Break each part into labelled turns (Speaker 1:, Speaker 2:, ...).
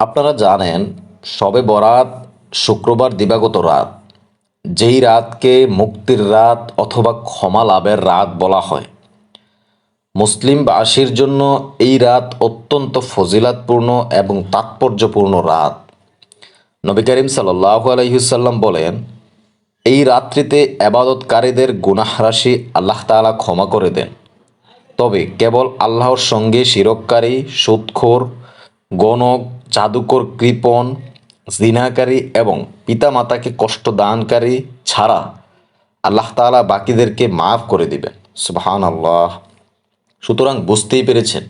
Speaker 1: আপনারা জানেন শবে বরাত শুক্রবার দিবাগত রাত, যেই রাতকে মুক্তির রাত অথবা ক্ষমা লাভের রাত বলা হয়। মুসলিমবাসীর জন্য এই রাত অত্যন্ত ফজিলাতপূর্ণ এবং তাৎপর্যপূর্ণ রাত। নবী করিম সাল্লাহ আলহিসাল্লাম বলেন, এই রাত্রিতে আবাদতকারীদের গুনাহরাশি আল্লাহ তাআলা ক্ষমা করে দেন। তবে কেবল আল্লাহর সঙ্গে শিরককারী, সুদখোর, গণক জাদুকর কৃপণ, জিনাকারী এবং পিতামাতাকে কষ্ট দানকারী ছাড়া আল্লাহ তাআলা বাকিদেরকে মাফ করে দিবেন। সুবহান আল্লাহ সুতরাং বুঝতেই পেরেছেন,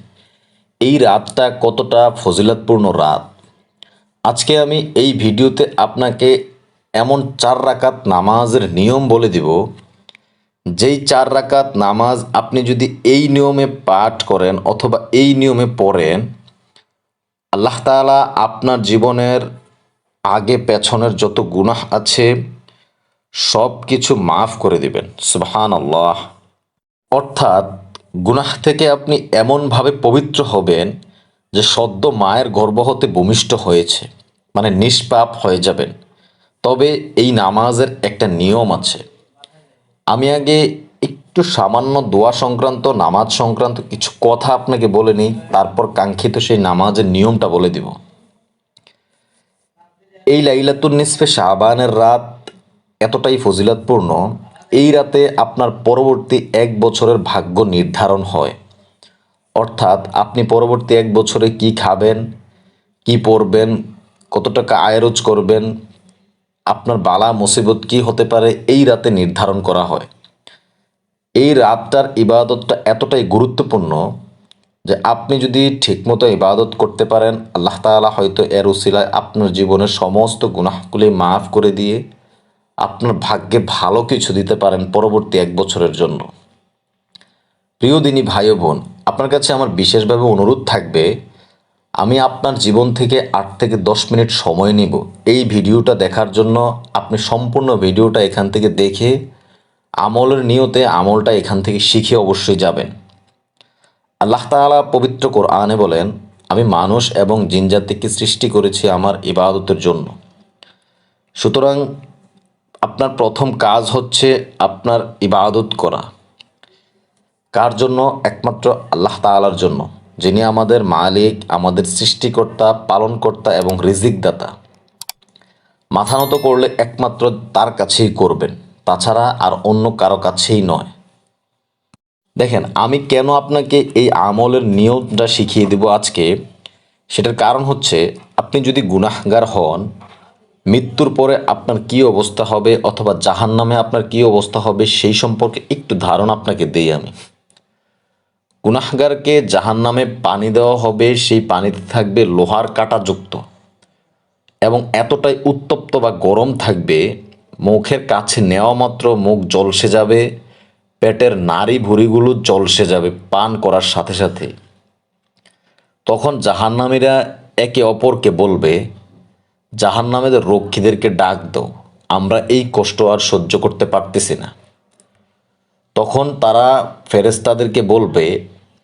Speaker 1: এই রাতটা কতটা ফজিলতপূর্ণ রাত। আজকে আমি এই ভিডিওতে আপনাকে এমন চার রাকাত নামাজের নিয়ম বলে দিব, যেই চার রাকাত নামাজ আপনি যদি এই নিয়মে পাঠ করেন অথবা এই নিয়মে পড়েন আল্লাহ তাআলা আপনার জীবনের আগে, পেছনের যত গুনাহ আছে সব কিছু মাফ করে দিবেন। সুবহান আল্লাহ অর্থাৎ গুনাহ থেকে আপনি এমনভাবে পবিত্র হবেন যে সদ্য মায়ের গর্ভ হতে ভূমিষ্ঠ হয়েছে মানে নিষ্পাপ হয়ে যাবেন। তবে এই নামাজের একটা নিয়ম আছে। আমি আগে একটু সামান্য দোয়া সংক্রান্ত, নামাজ সংক্রান্ত কিছু কথা আপনাকে বলে নিই, তারপর কাঙ্ক্ষিত সেই নামাজের নিয়মটা বলে দিব। এই লাইলাতুন নিসফে শাহবানের রাত এতটাই ফজিলাতপূর্ণ, এই রাতে আপনার পরবর্তী এক বছরের ভাগ্য নির্ধারণ হয়। অর্থাৎ আপনি পরবর্তী এক বছরে কি খাবেন, কি পরবেন, কত টাকা আয় রোজ করবেন, আপনার বালা মুসিবত কি হতে পারে, এই রাতে নির্ধারণ করা হয়। এই রাতটার ইবাদতটা এতটাই গুরুত্বপূর্ণ যে আপনি যদি ঠিকমতো ইবাদত করতে পারেন, আল্লাহ তাআলা হয়তো এর উসিলায় আপনার জীবনের সমস্ত গুনাহগুলি মাফ করে দিয়ে আপনার ভাগ্যে ভালো কিছু দিতে পারেন পরবর্তী এক বছরের জন্য। প্রিয় দিনী ভাই বোন, আপনার কাছে আমার বিশেষভাবে অনুরোধ থাকবে, আমি আপনার জীবন থেকে আট থেকে দশ মিনিট সময় নিব। এই ভিডিওটা দেখার জন্য আপনি সম্পূর্ণ ভিডিওটা এখান থেকে দেখে আমলের নিয়তে আমলটা এখান থেকে শিখে অবশ্যই যাবেন। আল্লাহ তাআলা পবিত্র কোরআনে বলেন, আমি মানুষ এবং জিনজাতিকে সৃষ্টি করেছি আমার ইবাদতের জন্য। সুতরাং আপনার প্রথম কাজ হচ্ছে আপনার ইবাদত করা। কার জন্য? একমাত্র আল্লাহ তাআলার জন্য, যিনি আমাদের মালিক, আমাদের সৃষ্টিকর্তা, পালনকর্তা এবং রিজিকদাতা। মাথা নত করলে একমাত্র তার কাছেই করবেন। তাছাড়া আর অন্য কারও কাছেই নয়। দেখেন, আমি কেন আপনাকে এই আমলের নিয়মটা শিখিয়ে দেব আজকে? সেটার কারণ হচ্ছে, আপনি যদি গুনাহগার হন, মৃত্যুর পরে আপনার কি অবস্থা হবে অথবা জাহান নামে আপনার কি অবস্থা হবে সেই সম্পর্কে একটু ধারণা আপনাকে দেই আমি। গুনাহগারকে জাহান নামে পানি দেওয়া হবে, সেই পানিতে থাকবে লোহার কাটা যুক্ত। এবং এতটাই উত্তপ্ত বা গরম থাকবে মুখের কাছে নেওয়া মাত্র, মুখ জলসে যাবে, পেটের নাড়ি ভুঁড়িগুলো জলসে যাবে পান করার সাথে সাথে। তখন জাহান্নামীরা একে অপরকে বলবে জাহান্নামেদের রক্ষীদেরকে ডাক দাও, আমরা এই কষ্ট আর সহ্য করতে পারতেছি না। তখন তারা ফেরেস্তাদেরকে বলবে,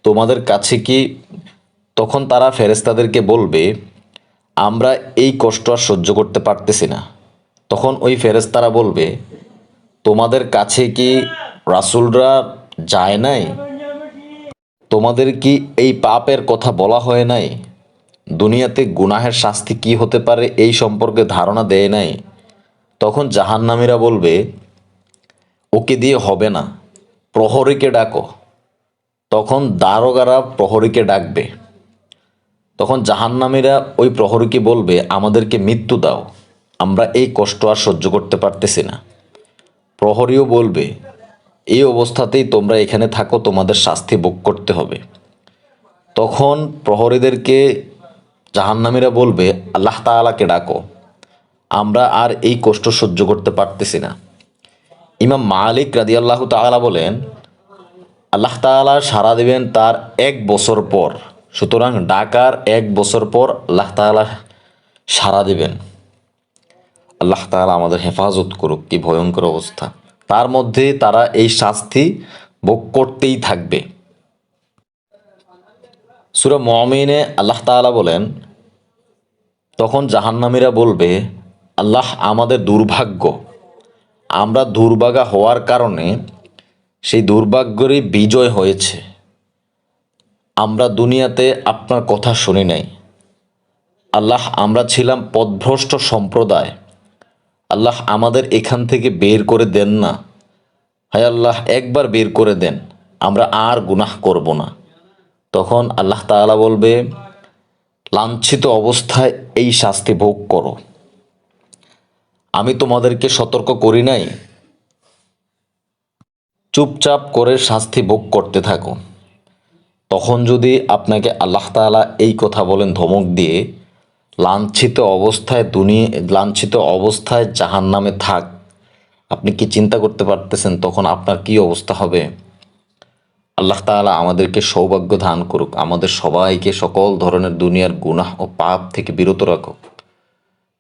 Speaker 1: তোমাদের কাছে কি তখন তারা ফেরেস্তাদেরকে বলবে, আমরা এই কষ্ট আর সহ্য করতে পারতেছি না। তখন ওই ফেরেস্তারা বলবে, তোমাদের কাছে কি রাসুলরা যায় নাই? তোমাদের কি এই পাপের কথা বলা হয় নাই? দুনিয়াতে গুনাহের শাস্তি কি হতে পারে এই সম্পর্কে ধারণা দেয় নাই? তখন জাহান্নামীরা বলবে, ওকে দিয়ে হবে না, প্রহরীকে ডাকো। তখন দারোগারা প্রহরীকে ডাকবে। তখন জাহান্নামীরা ওই প্রহরীকে বলবে, আমাদেরকে মৃত্যু দাও। আমরা এই কষ্ট আর সহ্য করতে পারতেছি না। প্রহরীও বলবে, এই অবস্থাতেই তোমরা এখানে থাকো, তোমাদের শাস্তি ভোগ করতে হবে। তখন প্রহরীদেরকে জাহান্নামীরা বলবে, আল্লাহ তাআলাকে ডাকো, আমরা আর এই কষ্ট সহ্য করতে পারতেছি না। ইমাম মালিক রাদিয়াল্লাহ তাআলা বলেন, আল্লাহ তাআলা সাড়া দেবেন তার এক বছর পর। সুতরাং ডাকার এক বছর পর আল্লাহ তাআলা সাড়া দেবেন। আল্লাহ তাআলা আমাদের হেফাজত করুক, কি ভয়ঙ্কর অবস্থা। তার মধ্যে তারা এই শাস্তি ভোগ করতেই থাকবে। সুরা মমিনে আল্লাহ তাআলা বলেন, তখন জাহান্নামীরা বলবে, আল্লাহ আমাদের দুর্ভাগ্য। আমরা দুর্ভাগা হওয়ার কারণে সেই দুর্ভাগ্যরই বিজয় হয়েছে। আমরা দুনিয়াতে আপনার কথা শুনি নাই। আল্লাহ, আমরা ছিলাম পদভ্রষ্ট সম্প্রদায়। আল্লাহ আমাদের এখান থেকে বের করে দেন না। হায় আল্লাহ, একবার বের করে দেন, আমরা আর গুনাহ করব না। তখন আল্লাহ তাআলা বলবে, লাঞ্ছিত অবস্থায় এই শাস্তি ভোগ করো। আমি তোমাদেরকে সতর্ক করি নাই। চুপচাপ করে শাস্তি ভোগ করতে থাকো। তখন যদি আপনাকে আল্লাহ তাআলা এই কথা বলেন ধমক দিয়ে লাঞ্ছিত অবস্থায় দুনিয়া লাঞ্ছিত অবস্থায় জাহান নামে থাক। আপনি কি চিন্তা করতে পারতেছেন তখন আপনার কি অবস্থা হবে? আল্লাহ তাআলা আমাদেরকে সৌভাগ্য দান করুক। আমাদের সবাইকে সকল ধরনের দুনিয়ার গুনাহ ও পাপ থেকে বিরত রাখুক।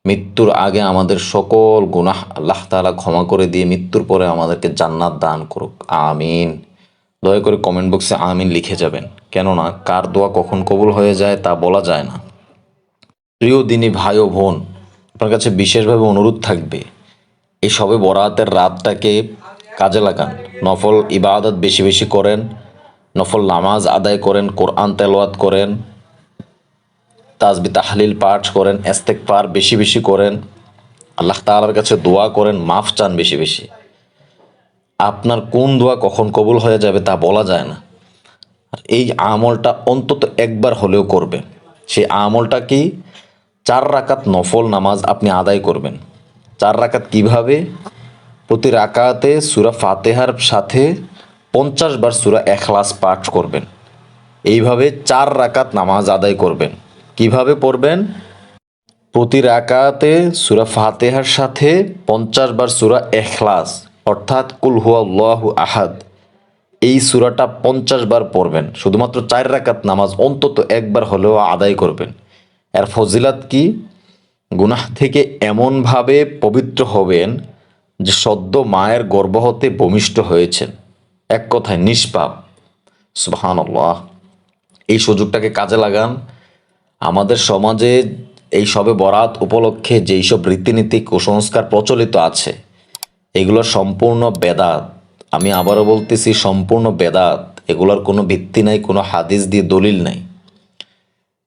Speaker 1: মৃত্যুর আগে আমাদের সকল গুনাহ আল্লাহ তাআলা ক্ষমা করে দিয়ে মৃত্যুর পরে আমাদেরকে জান্নাত দান করুক। আমিন। দয়া করে কমেন্ট বক্সে আমিন লিখে যাবেন। কেননা কার দোয়া কখন কবুল হয়ে যায় তা বলা যায় না। প্রিয় দিনী ভাই ও বোন, আপনার কাছে বিশেষভাবে অনুরোধ থাকবে, এই সবে বরাতের রাতটাকে কাজে লাগান। নফল ইবাদত বেশি বেশি করেন, নফল নামাজ আদায় করেন, কোরআন তেলাওয়াত করেন তাজবি তাহলিল পাঠ করেন এস্তেক পার বেশি বেশি করেন, আল্লাহ তাআলার কাছে দোয়া করেন, মাফ চান বেশি বেশি। আপনার কোন দোয়া কখন কবুল হয়ে যাবে তা বলা যায় না। এই আমলটা অন্তত একবার হলেও করবে সেই আমলটা কি চার রাকাত নফল নামাজ আপনি আদায় করবেন। চার রাকাত কীভাবে? প্রতি রাকাতে সুরা ফাতেহার সাথে পঞ্চাশ বার সুরা এখলাস পাঠ করবেন। এইভাবে চার রাকাত নামাজ আদায় করবেন। কীভাবে পড়বেন? প্রতি রাকাতে সুরা ফাতেহার সাথে পঞ্চাশ বার সুরা এখলাস, অর্থাৎ কুল হুয়াল্লাহু আহাদ। এই সুরাটা পঞ্চাশ বার পড়বেন। শুধুমাত্র চার রাকাত নামাজ অন্তত একবার হলেও আদায় করবেন। এর ফজিলাত কি? গুনাহ থেকে এমনভাবে পবিত্র হবেন যে সদ্য মায়ের গর্ব হতে ভূমিষ্ঠ হয়েছেন। এক কথায় নিষ্পাপ। সুবহানাল্লাহ। এই সুযোগটাকে কাজে লাগান। আমাদের সমাজে এই সবে বরাত উপলক্ষে যেই সব রীতিনীতি, কুসংস্কার প্রচলিত আছে এগুলো সম্পূর্ণ বেদাত। আমি আবারও বলতেছি, সম্পূর্ণ বেদাত। এগুলোর কোনো ভিত্তি নাই, কোনো হাদিস দিয়ে দলিল নাই।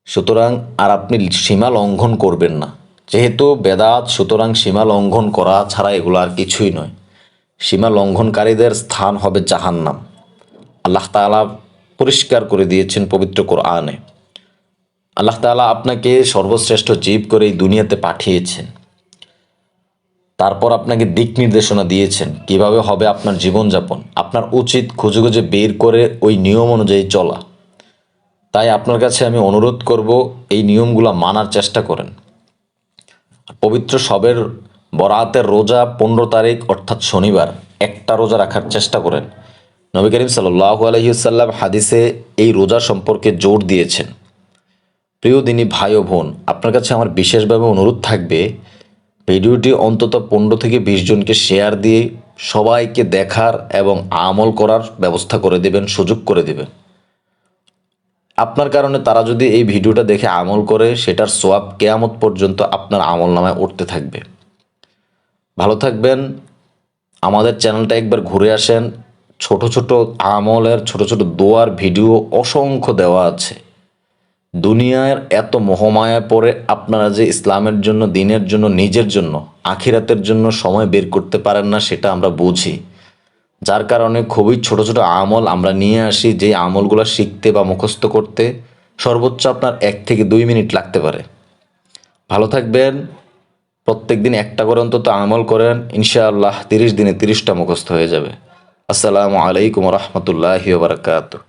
Speaker 1: সুতরাং আর আপনি সীমা লঙ্ঘন করবেন না। যেহেতু বেদাত সুতরাং সীমা লঙ্ঘন করা ছাড়া এগুলো আর কিছুই নয়। সীমা লঙ্ঘনকারীদের স্থান হবে জাহান্নাম। আল্লাহ তাআলা পরিষ্কার করে দিয়েছেন পবিত্র কোরআনে। আল্লাহ তাআলা আপনাকে সর্বশ্রেষ্ঠ জীব করে এই দুনিয়াতে পাঠিয়েছেন। তারপর আপনাকে দিক নির্দেশনা দিয়েছেন কীভাবে হবে আপনার জীবনযাপন। আপনার উচিত খুঁজে খুঁজে বের করে ওই নিয়ম অনুযায়ী চলা। তাই আপনার কাছে আমি অনুরোধ করব এই নিয়মগুলো মানার চেষ্টা করেন। পবিত্র সবের বরাতের রোজা পনেরো তারিখ, অর্থাৎ শনিবার, একটা রোজা রাখার চেষ্টা করেন। নবী করিম সাল্লাহ আলহিউসাল্লাম হাদিসে এই রোজা সম্পর্কে জোর দিয়েছেন। প্রিয় দিনী ভাই ও বোন, আপনার কাছে আমার বিশেষভাবে অনুরোধ থাকবে, ভিডিওটি অন্তত পনেরো থেকে বিশ জনকে শেয়ার দিয়ে সবাইকে দেখার এবং আমল করার ব্যবস্থা করে দেবেন, সুযোগ করে দেবেন। আপনার কারণে তারা যদি এই ভিডিওটা দেখে আমল করে, সেটার সোয়াব কেয়ামত পর্যন্ত আপনার আমল নামায় উঠতে থাকবে। ভালো থাকবেন। আমাদের চ্যানেলটা একবার ঘুরে আসেন। ছোট ছোট আমলের, ছোট ছোট দোয়ার ভিডিও অসংখ্য দেওয়া আছে। দুনিয়ার এত মোহমায়া পরে আপনারা যে ইসলামের জন্য, দিনের জন্য, নিজের জন্য, আখিরাতের জন্য সময় বের করতে পারেন না, সেটা আমরা বুঝি। যার কারণে খুবই ছোট ছোট আমল আমরা নিয়ে আসি, যে আমলগুলো শিখতে বা মুখস্থ করতে সর্বোচ্চ আপনার এক থেকে দুই মিনিট লাগতে পারে। ভালো থাকবেন প্রত্যেক দিন একটা করে অন্তত আমল করেন, ইনশাআল্লাহ তিরিশ দিনে তিরিশটা মুখস্থ হয়ে যাবে। আসসালামু আলাইকুম রহমতুল্লাহি বারকাতুহ।